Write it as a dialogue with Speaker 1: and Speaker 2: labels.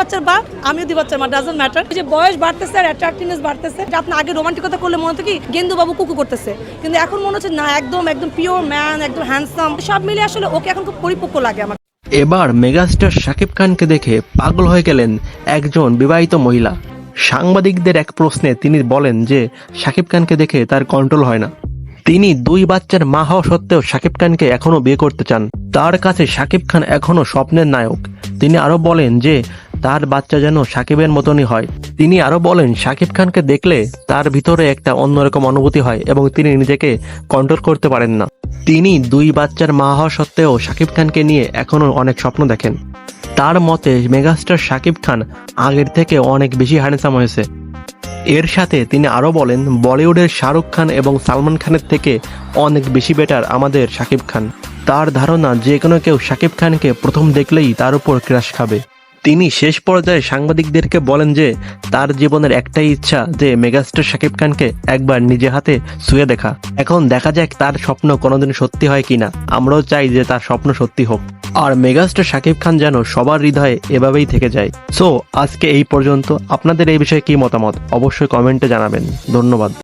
Speaker 1: বাচ্চার বাপ আমিও দুই বাচ্চার মা ডাজন্ট ম্যাটার যে বয়স বাড়তেছে আর অ্যাট্রাক্টিভনেস বাড়তেছে যে আপনি আগে রোমান্টিকতা করলে মনে হতো কি গেন্দু বাবু কুকু করতেছে। কিন্তু এখন মনে হচ্ছে না, একদম একদম পিওর ম্যান একদম হ্যান্ডসাম সব মিলে আসলে ওকে এখন খুব পরিপক্ক লাগে আমার।
Speaker 2: এবার মেগাস্টার শাকিব খানকে দেখে পাগল হয়ে গেলেন একজন বিবাহিত মহিলা। সাংবাদিকদের এক প্রশ্নে তিনি বলেন যে, শাকিব খানকে দেখে তার কন্ট্রোল হয় না। তিনি দুই বাচ্চার মা হওয়া সত্ত্বেও শাকিব খানকে এখনও বিয়ে করতে চান। তার কাছে শাকিব খান এখনও স্বপ্নের নায়ক। তিনি আরও বলেন যে তার বাচ্চা যেন সাকিবের মতনই হয়। তিনি আরও বলেন শাকিব খানকে দেখলে তার ভিতরে একটা অন্যরকম অনুভূতি হয় এবং তিনি নিজেকে কন্ট্রোল করতে পারেন না। তিনি দুই বাচ্চার মা হওয়া সত্ত্বেও শাকিব খানকে নিয়ে এখনও অনেক স্বপ্ন দেখেন। তার মতে, মেগাস্টার শাকিব খান আগের থেকে অনেক বেশি হ্যান্ডসাম হয়েছে। এর সাথে তিনি আরও বলেন, বলিউডের শাহরুখ খান এবং সালমান খানের থেকে অনেক বেশি বেটার আমাদের শাকিব খান। তার ধারণা, যে কোনো কেউ শাকিব খানকে প্রথম দেখলেই তার উপর ক্রাশ খাবে। তিনি শেষ পর্যায়ে সাংবাদিকদেরকে বলেন যে, তার জীবনের একটাই ইচ্ছা যে মেগাস্টার শাকিব খানকে একবার নিজে হাতে শুয়ে দেখা। এখন দেখা যাক তার স্বপ্ন কোনোদিন সত্যি হয় কিনা। আমরাও চাই যে তার স্বপ্ন সত্যি হোক। আর মেগাস্টার শাকিব খান যেন সবার হৃদয়ে এভাবেই থেকে যায়। সো আজকে এই পর্যন্ত। আপনাদের এই বিষয়ে কি মতামত? অবশ্যই কমেন্টে জানাবেন। ধন্যবাদ।